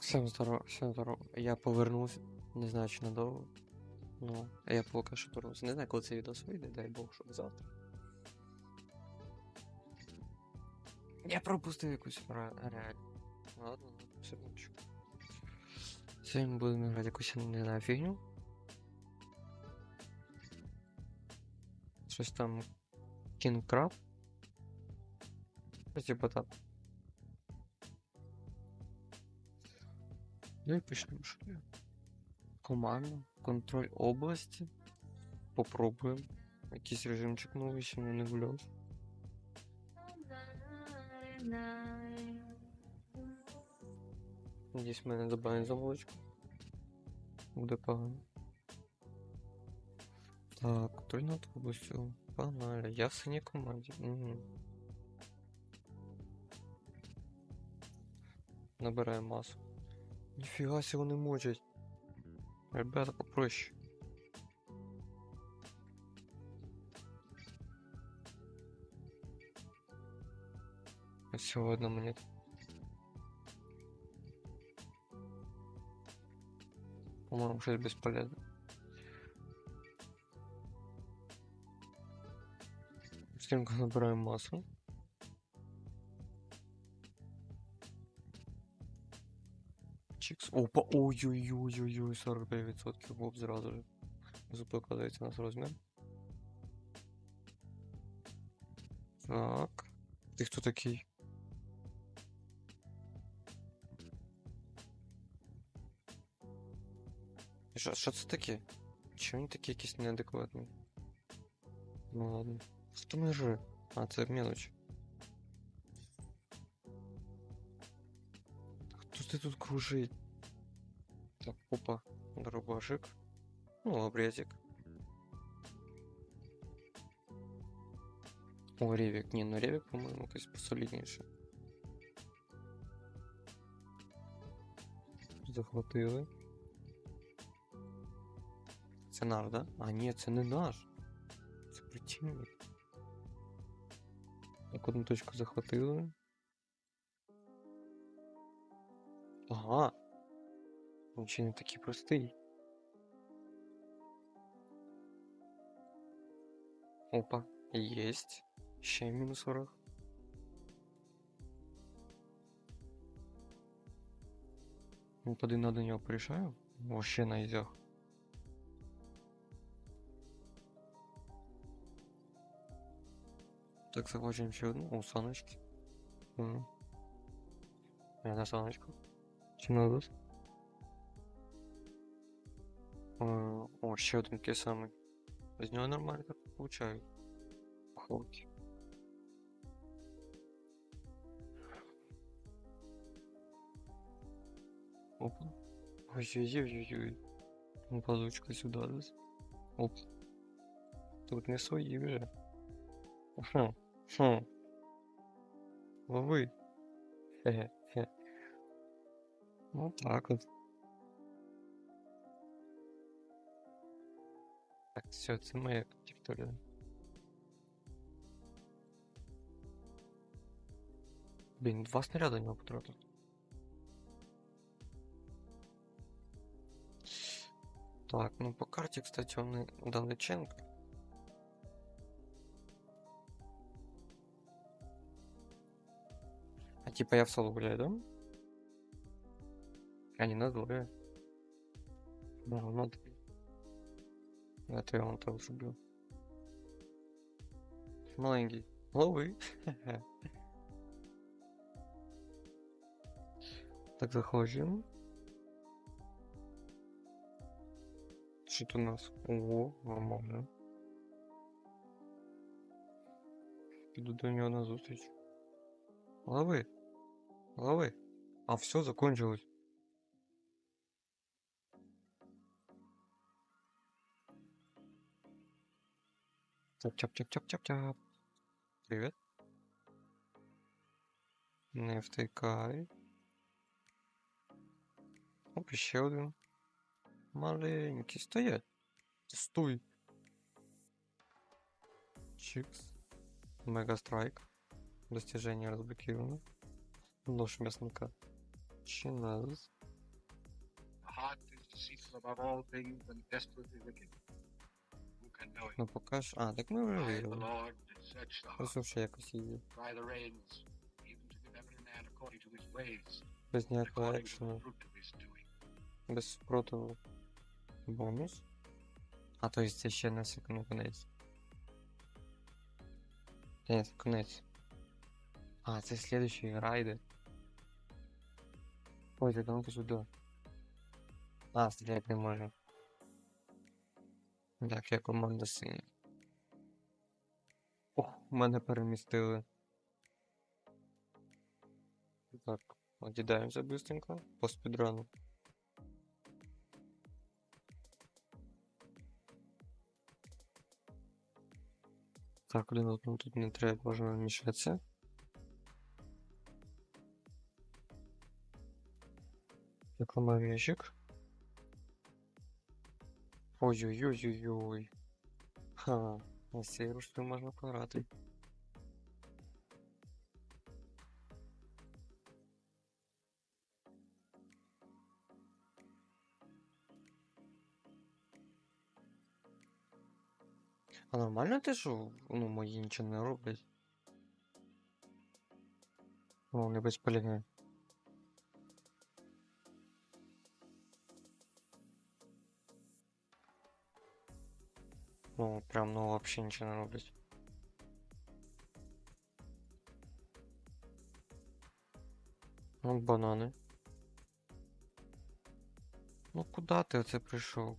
Всем здорово, всем здорово. Я повернувся, не знаю чи надовго. Ну, я поки що повернувся. Не знаю, коли цей відос вийде, дай Бог, щоб завтра. Я пропустив якусь ре- реально. Ладно, ладно, все мовчу. Сьогодні будемо грати якусь, не знаю, фігню. Щось там King Crab. Типа так. Ну і почнемо, що я. Команда, контроль області. Попробуємо. Якийсь режимчик новий, ще не гуляв. Надіюсь, мене добавить замовочку. Буде погано. Так, контроль над областю. Погнали. Я в синій команді. Угу. Набираємо масу. Ніфіга себе вони мочать. Ребята, попроще. Всего одна монета. По-моему, что бесполезно. Стрімко набираем массу. Опа, ой-ой-ой-ой-ой, 45% Боб зразу же. Запокладається у нас розмір. Так. Ти хто такий? Що, що це таке? Чого вони такі якісь неадекватні? Ну ладно. Хто мене жре? А, це мелочь. Хто ти тут кружить? Так, опа, дробашик. Ну, обрезик. О, ревик. Не, ну ревик, по-моему, якось посолідніше. Захватили. Це наш, да? А, ні, це не наш. Це противник. Так, одну точку захватили. Ага. Він ще не такий простий. Опа, есть. Ще мінус 40. Ну, поди на до нього порішаю. Вообще на ізях. Так, захвачуємо ще одну. О, саночки. Угу. Я на саночку. Чи на О, о, ще один такий самий. З нього нормально так получаю. Поховки. Опа. Ой-ой-ой-ой-ой. Ну, Базучка сюда десь. Оп. Тут не свої вже. Хм. Хм. Лови. Хе-хе. Ну так от. Так, все, це моя територія. Блін, два снаряда в нього потратив. Так, ну по карте, кстати, он и далеченко. А типа я в соло гуляю, да? А не надо, двое. Да, надо. Это я он там убил. Маленький. Лови. Так, заходим. Что тут у нас? Ого, нормально. Піду до нього на зустріч. Лови. Лови. А все закончилось. Чап-чап-чап-чап-чап-чап. Привет. Не втикай. Оп, ще один. Маленький, стоять. Стой. Чикс. Мега страйк. Достижение разблокировано. Нож мясника. Чи нас? heart is deceitful above all things and desperately wicked. Who can know it? Ну покаж. А, так ми вже I, the виявили. Lord, did search the heart, Ось вже якось її. try the reins, even to give every man according to his ways, Без and ніякого according to the екшену. fruit of his doing. Без спротиву. Бонус. А то есть це ще на секунду конець. Та ні, це конець. А, це слідуючий райди. Ой, так ну сюди. А, стріляти не можна. Так, я команда синя. Ох, мене перемістили. Так, одідаємося быстренько по спідрану. Так, один одному тут не треба, можна вмішатися. Рекламовщик. Ой-ой-ой-ой-ой. Ха, на цей рушту можна пограти. А нормально те, що ну, мої нічого не роблять? Ну, не без Ну, прям, ну, вообще нічого не роблять. Ну, банани. Ну, куди ти оце прийшов?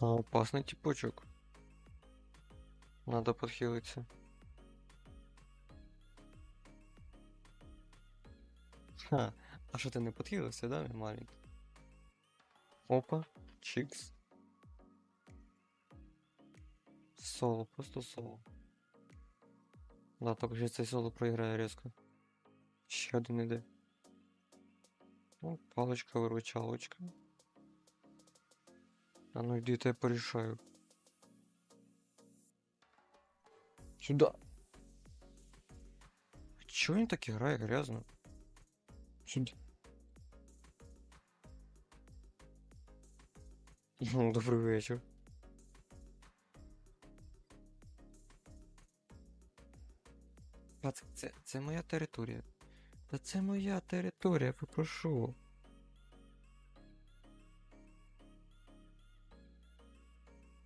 А, опасный типочек. Надо подхилиться. Ха, а що ти не подхилився, да, мій маленький? Опа, чикс. Соло, просто соло. Да, только що цей соло проіграє різко. Ще один іде. Ну, палочка, виручалочка. А ну иди, я порешаю. Сюда. Чего они так играют грязно? Сюда. Ну, добрий вечір. Пацак, це, це моя територія. Та це моя територія, попрошу.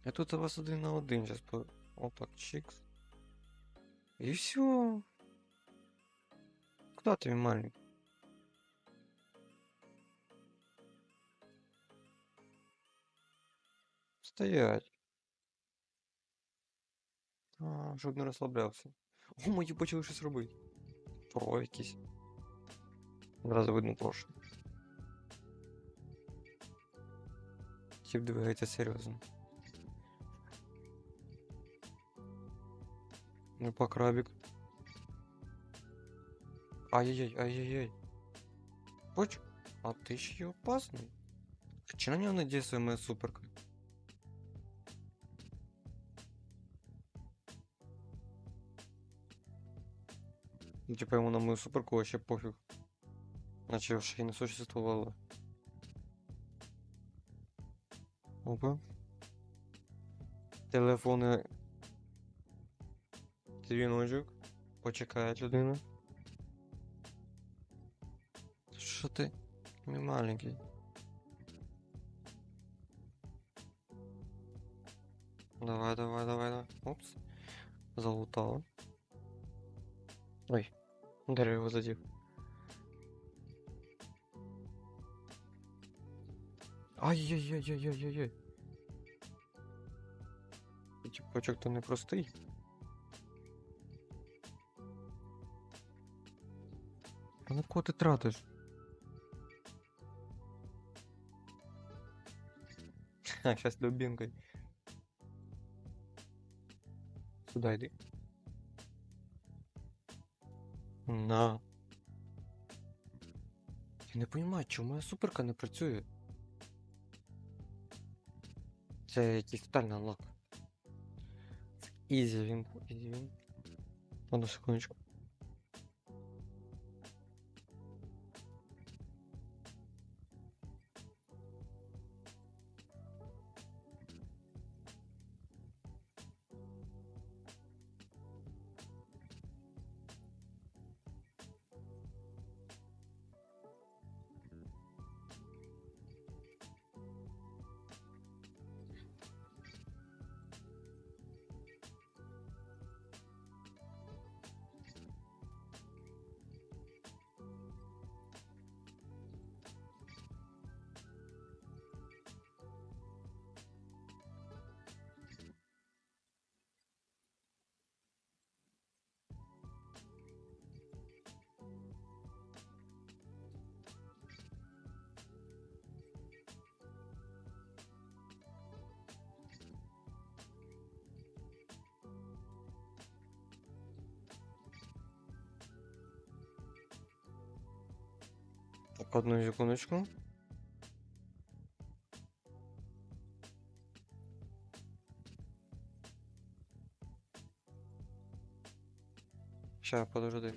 Я тут у вас один на один сейчас по... Опа, чикс. И все. Куда ты, маленький? Стоять. А, щоб не розслаблявся. О, мої почали щось робити. Про якісь. Одразу видно прошле. Тип двигається серйозно. Ну, по крабик. Ай-яй-яй, ай-яй-яй. Поч, а ты еще опасный. А че на него надеется моя суперка? Ну, типа ему на мою суперку вообще пофиг. Значит, вообще не существовало. Опа. Телефони Дзвіночок. Почекає людина. Що ти? Мій маленький. Давай, давай, давай, давай. Опс. Залутало. Ой. Дерево задів. Ай-яй-яй-яй-яй-яй. Типочок то не Молоко ти тратишь. А, сейчас дубинкой. Сюда иди. На. Я не понимаю, чому моя суперка не працює. Це якийсь тотальний лак. Ізі він. Ізі він. Одну секундочку. Так, одну секундочку. Ща, подожди.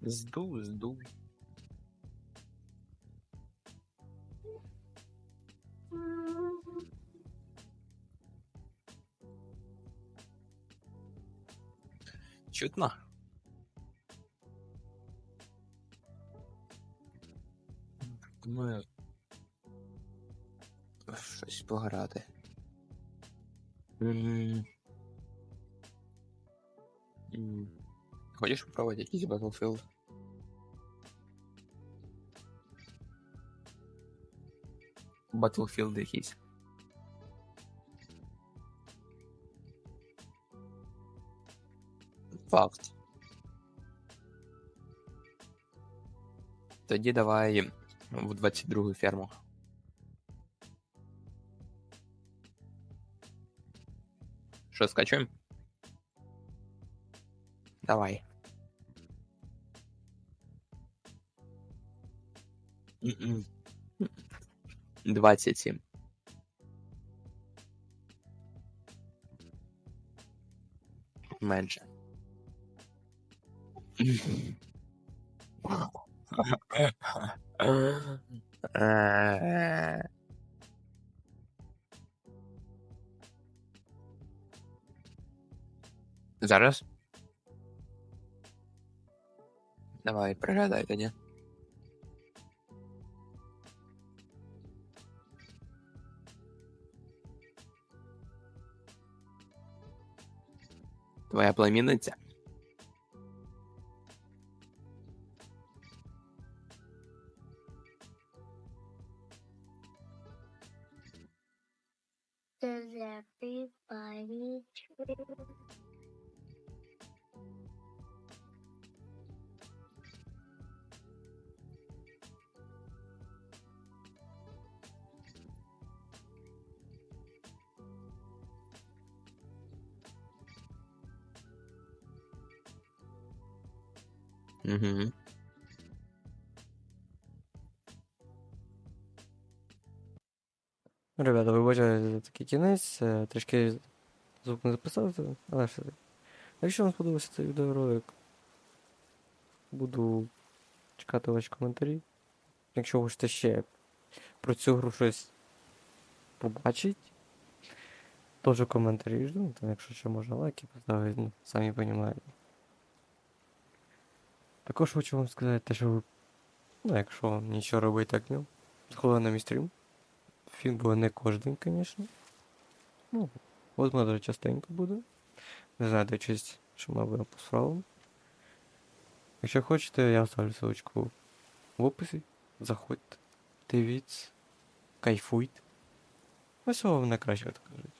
Здуй, здуй. Чутно? Пограти. Хочеш попробувати якийсь Battlefield? Battlefield якийсь. Факт. Тоді давай в 22 ферму. Що, скачуємо? Давай. М-м. 27. Менше. Зараз? Давай, пригадай тоді. Твоя племінниця? Does everybody Угу. Ребята, вибачайте за такий кінець. е, Трішки звук не записав, але все. таки. Якщо вам сподобався цей відеоролик, буду чекати ваші коментарі. Якщо хочете ще про цю гру щось побачити, теж коментарі жду. Там, якщо ще можна лайки поставити, ну, самі розумієте. Також хочу вам сказати, те, що ну, якщо нічого робити так днем, заходили на мій стрім. Фін буде не кожен, звісно. Ну, возможно, частенько буде. Не знаю, де честь, що будемо по справам. Якщо хочете, я оставлю ссылочку в описі. Заходьте, дивіться, кайфуйте. Ось вам найкраще так кажуть.